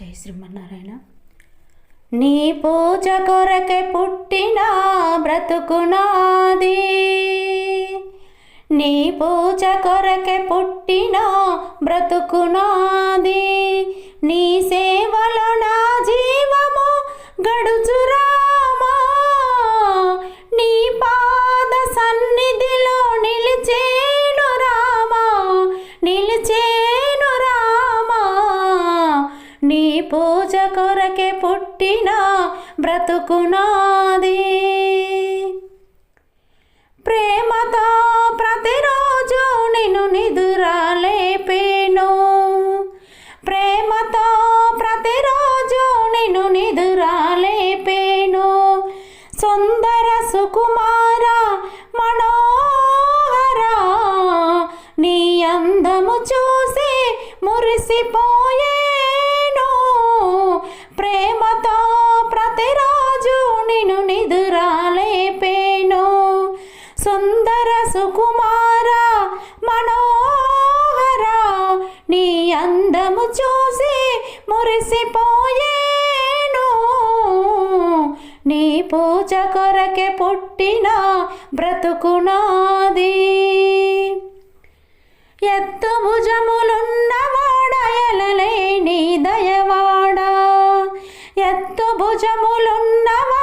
జై శ్రీమన్నారాయణ. నీ పూజ కొరకే పుట్టిన బ్రతుకునాది నీ పూజ కొరకే పుట్టిన బ్రతుకునాది నీ నీ పూజ కొరకే పుట్టిన బ్రతుకునాది. ప్రేమతో ప్రతిరోజు నిన్ను నిదురాలేపేను ప్రేమతో ప్రతిరోజు నిన్ను నిదురాలేపేను సుందర సుకుమార మనోహర నీ అందము చూసి మురిసిపో నిన్ను నిదురాలేపేను సుందర సుకుమార మనోహర నీ అందము చూసి మురిసిపోయేను. నీ పూజ కొరకే పుట్టిన బ్రతుకునాది ఎత్తు భుజములున్నవాడ ఎలలేని దయవాడా. ఎత్తు భుజములున్నవాడ